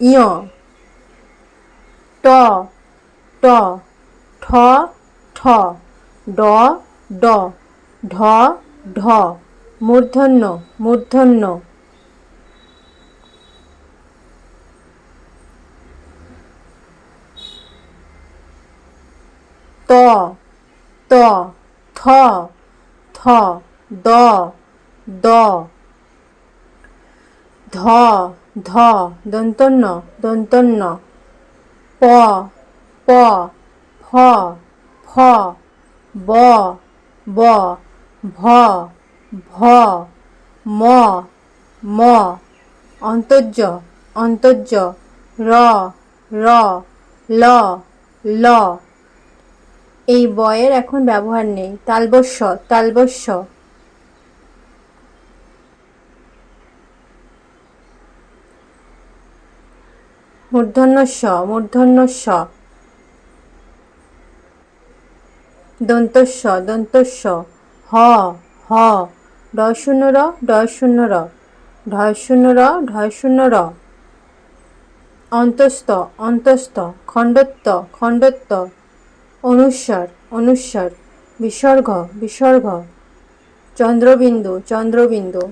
ইয়। ট। ট। ঠ। ঠ। ড। ড। ঢ। ঢ। মূর্ধন্য। মূর্ধন্য। ত। ত। থ। থ। দ। দ। ধ ধ, দন্তন্য দন্তন্য। প প, ফ ফ, ব ব, ভ ভ, ম ম। অন্তর্য অন্তর্য। র র, ল ল। এই বয়ের এখন ব্যবহার নেই। তালবস্য তালবস্য মূর্ধন্য স মূর্ধন্য স দন্তস্ব দন্তস্ব। হ হ। ডয় শূন্য র ডয় শূন্য র ঢয় শূন্য র ঢয় শূন্য র অন্তস্থ অন্তস্থ। খণ্ডত্ব খণ্ডত্ব। অনুস্বার অনুস্বার। বিসর্গ বিসর্গ। চন্দ্রবিন্দু চন্দ্রবিন্দু।